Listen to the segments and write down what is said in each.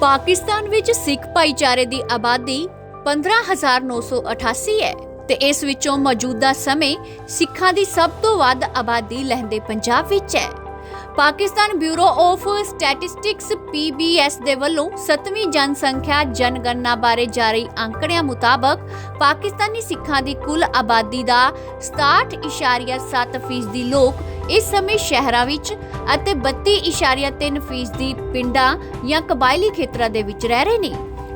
ਪਾਕਿਸਤਾਨ ਵਿੱਚ ਸਿੱਖ ਭਾਈਚਾਰੇ ਦੀ ਆਬਾਦੀ 15988 ਹੈ ਤੇ ਇਸ ਵਿੱਚੋਂ ਮੌਜੂਦਾ ਸਮੇਂ ਸਿੱਖਾਂ ਦੀ ਸਭ ਤੋਂ ਵੱਧ ਆਬਾਦੀ ਲਹਿੰਦੇ ਪੰਜਾਬ ਵਿੱਚ ਹੈ। Pakistan bureau of statistics PBS ਦੇ ਵੱਲੋਂ 7ਵੀਂ ਜਨਸੰਖਿਆ ਜਨਗਣਨਾ ਬਾਰੇ ਜਾਰੀ ਅੰਕੜਿਆਂ ਮੁਤਾਬਕ ਪਾਕਿਸਤਾਨੀ ਸਿੱਖਾਂ ਦੀ ਕੁੱਲ ਆਬਾਦੀ ਦਾ 67.7% ਦੀ ਲੋਕ ਇਸ ਸਮੇਂ ਸ਼ਹਿਰਾਂ ਵਿੱਚ ਅਤੇ 32.3% ਦੀ ਪਿੰਡਾਂ ਜਾਂ ਕਬਾਇਲੀ ਖੇਤਰਾਂ ਦੇ ਵਿੱਚ ਰਹਿ ਰਹੇ ਨੇ।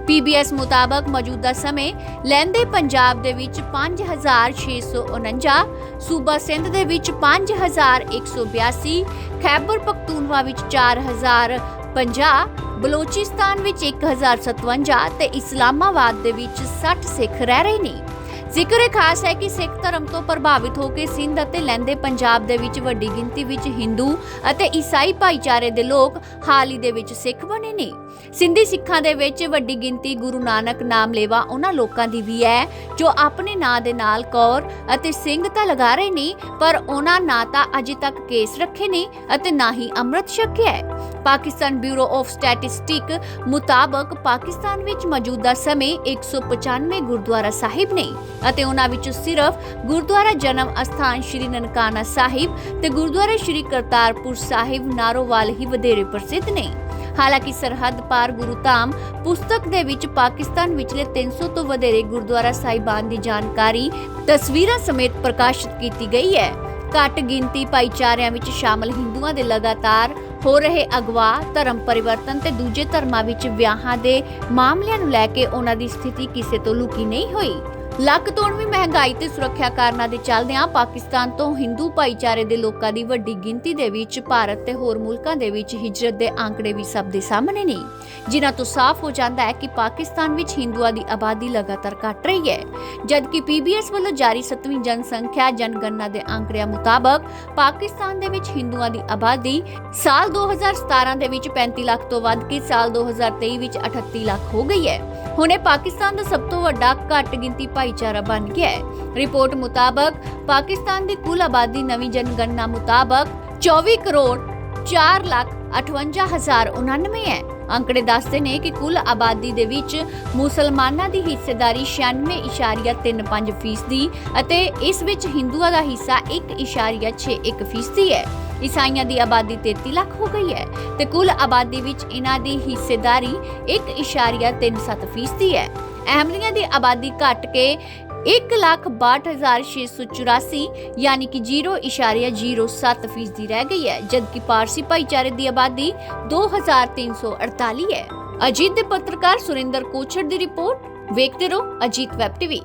PBS ਮੁਤਾਬਕ ਮੌਜੂਦਾ ਸਮੇਂ ਲਹਿੰਦੇ ਪੰਜਾਬ ਦੇ ਵਿੱਚ 5649 ਸੂਬਾ ਸਿੰਧ ਦੇ ਵਿੱਚ 5182 ਖੈਬਰ ਪਖਤੂਨਵਾ ਵਿੱਚ 4050 ਬਲੋਚਿਸਤਾਨ ਵਿੱਚ 1057 ਤੇ ਇਸਲਾਮਾਬਾਦ ਦੇ ਵਿੱਚ 60 ਸਿੱਖ ਰਹਿ ਰਹੇ ਨੇ। ਜ਼ਿਕਰ ਇਹ ਖਾਸ ਹੈ ਕਿ ਸਿੱਖ ਧਰਮ ਤੋਂ ਪ੍ਰਭਾਵਿਤ ਹੋ ਕੇ ਸਿੰਧ ਅਤੇ ਲਹਿੰਦੇ ਪੰਜਾਬ ਦੇ ਵਿੱਚ ਵੱਡੀ ਗਿਣਤੀ ਵਿੱਚ ਹਿੰਦੂ ਅਤੇ ਈਸਾਈ ਭਾਈਚਾਰੇ ਦੇ ਲੋਕ ਹਾਲ ਹੀ ਦੇ ਵਿੱਚ ਸਿੱਖ ਬਣੇ ਨੇ। ਸਿੰਧੀ ਸਿੱਖਾਂ ਦੇ ਵਿੱਚ ਵੱਡੀ ਗਿਣਤੀ ਗੁਰੂ ਨਾਨਕ ਨਾਮ ਲੇਵਾ ਉਹਨਾਂ ਲੋਕਾਂ ਦੀ ਵੀ ਹੈ, ਜੋ ਆਪਣੇ ਨਾਂ ਦੇ ਨਾਲ ਕੌਰ ਅਤੇ ਸਿੰਘ ਤਾਂ ਲਗਾ ਰਹੇ ਨੇ, ਪਰ ਉਹਨਾਂ ਨਾ ਤਾਂ ਅਜੇ ਤੱਕ ਕੇਸ ਰੱਖੇ ਨੇ ਅਤੇ ਨਾ ਹੀ ਅੰਮ੍ਰਿਤ ਛਕਿਆ ਹੈ। ਪਾਕਿਸਤਾਨ ਬਿਊਰੋ ਆਫ ਸਟੈਟਿਸਟਿਕ ਮੁਤਾਬਕ ਪਾਕਿਸਤਾਨ ਵਿੱਚ ਮੌਜੂਦਾ ਸਮੇਂ 195 ਗੁਰਦੁਆਰਾ ਸਾਹਿਬ ਨੇ ਅਤੇ ਉਹਨਾਂ ਵਿੱਚੋਂ ਸਿਰਫ ਗੁਰਦੁਆਰਾ ਜਨਮ ਅਸਥਾਨ ਸ਼੍ਰੀ ਨਨਕਾਣਾ ਸਾਹਿਬ ਤੇ ਗੁਰਦੁਆਰਾ ਸ਼੍ਰੀ ਕਰਤਾਰਪੁਰ ਸਾਹਿਬ ਨਾਰੋਵਾਲ ਹੀ ਵਧੇਰੇ ਪ੍ਰਸਿੱਧ ਨੇ। ਹਾਲਾਂਕਿ ਸਰਹੱਦ ਪਾਰ ਗੁਰੂਧਾਮ ਪੁਸਤਕ ਦੇ ਵਿੱਚ ਪਾਕਿਸਤਾਨ ਵਿਚਲੇ 300 ਤੋਂ ਵਧੇਰੇ ਗੁਰਦੁਆਰਾ ਸਾਹਿਬਾਨ ਦੀ ਜਾਣਕਾਰੀ ਤਸਵੀਰਾਂ ਸਮੇਤ ਪ੍ਰਕਾਸ਼ਿਤ ਕੀਤੀ ਗਈ ਹੈ। ਘੱਟ ਗਿਣਤੀ ਭਾਈਚਾਰਿਆਂ ਵਿੱਚ ਸ਼ਾਮਲ ਹਿੰਦੂਆਂ ਦੇ ਲਗਾਤਾਰ ਹੋ ਰਹੇ ਅਗਵਾ, ਧਰਮ ਪਰਿਵਰਤਨ ਤੇ ਦੂਜੇ ਧਰਮਾਂ ਵਿੱਚ ਵਿਆਹਾਂ ਦੇ ਮਾਮਲਿਆਂ ਨੂੰ ਲੈ ਕੇ ਉਹਨਾਂ ਦੀ ਸਥਿਤੀ ਕਿਸੇ ਤੋਂ ਲੁਕੀ ਨਹੀਂ ਹੋਈ। ਲੱਕ ਤੋੜਵੀਂ ਮਹਿੰਗਾਈ ਤੇ ਸੁਰੱਖਿਆ ਕਾਰਨਾਂ ਦੇ ਚੱਲਦਿਆਂ ਪਾਕਿਸਤਾਨ ਤੋਂ ਹਿੰਦੂ ਭਾਈਚਾਰੇ ਦੇ ਲੋਕਾਂ ਦੀ ਵੱਡੀ ਗਿਣਤੀ ਦੇ ਵਿੱਚ ਭਾਰਤ ਤੇ ਹੋਰ ਮੁਲਕਾਂ ਦੇ ਵਿੱਚ ਹਿਜਰਤ ਦੇ ਆંકੜੇ ਵੀ ਸਭ ਦੇ ਸਾਹਮਣੇ ਨੇ। ਜਿਨ੍ਹਾਂ ਤੋਂ ਸਾਫ਼ ਹੋ ਜਾਂਦਾ ਹੈ ਕਿ ਪਾਕਿਸਤਾਨ ਵਿੱਚ ਹਿੰਦੂਆਂ ਦੀ ਆਬਾਦੀ ਲਗਾਤਾਰ ਘਟ ਰਹੀ ਹੈ। ਜਦਕਿ PBS ਵੱਲੋਂ ਜਾਰੀ 7ਵੀਂ ਜਨਸੰਖਿਆ ਜਨਗਣਨਾ ਦੇ ਆંકੜਿਆਂ ਮੁਤਾਬਕ ਪਾਕਿਸਤਾਨ ਦੇ ਵਿੱਚ ਹਿੰਦੂਆਂ ਦੀ ਆਬਾਦੀ ਸਾਲ 2017 ਦੇ ਵਿੱਚ 35 ਲੱਖ ਤੋਂ ਵੱਧ ਕੇ ਸਾਲ 2023 ਵਿੱਚ 38 ਲੱਖ ਹੋ ਗਈ ਹੈ। ਹੁਣ ਇਹ ਪਾਕਿਸਤਾਨ ਦਾ ਸਭ ਤੋਂ ਵੱਡਾ ਘੱਟ ਗਿਣਤੀ ਭਾਈਚਾਰਾ ਬਣ ਗਿਆ ਹੈ। ਰਿਪੋਰਟ ਮੁਤਾਬਕ ਪਾਕਿਸਤਾਨ ਦੀ ਕੁੱਲ ਆਬਾਦੀ ਨਵੀਂ ਜਨਗਣਨਾ ਮੁਤਾਬਕ 24 ਕਰੋੜ 4 ਲੱਖ 58099 ਹੈ। ਅੰਕੜੇ ਦੱਸਦੇ ਨੇ ਕਿ ਕੁੱਲ ਆਬਾਦੀ ਦੇ ਵਿੱਚ ਮੁਸਲਮਾਨਾਂ ਦੀ ਹਿੱਸੇਦਾਰੀ 96.35% ਫੀਸਦੀ ਅਤੇ ਇਸ ਵਿੱਚ ਹਿੰਦੂਆਂ ਦਾ ਹਿੱਸਾ 1.61% ਫੀਸਦੀ ਹੈ। ਈਸਾਈਆਂ ਦੀ ਆਬਾਦੀ 33 ਲੱਖ ਹੋ ਗਈ ਹੈ ਤੇ ਕੁੱਲ ਆਬਾਦੀ ਵਿੱਚ ਇਹਨਾਂ ਦੀ ਹਿੱਸੇਦਾਰੀ 1.37% ਫੀਸਦੀ ਹੈ। ਅਹਿਮਲੀਆਂ ਦੀ ਆਬਾਦੀ ਘਟ ਕੇ 162684 ਯਾਨੀ ਕਿ 0.07% ਫੀਸਦੀ ਰਹਿ ਗਈ ਹੈ, ਜਦਕਿ ਪਾਰਸੀ ਭਾਈਚਾਰੇ ਦੀ ਆਬਾਦੀ 2348 ਹੈ। ਅਜੀਤ ਦੇ ਪੱਤਰਕਾਰ ਸੁਰਿੰਦਰ ਕੋਛੜ ਦੀ ਰਿਪੋਰਟ, ਵੇਖਦੇ ਰਹੋ ਅਜੀਤ ਵੈਬ ਟੀਵੀ।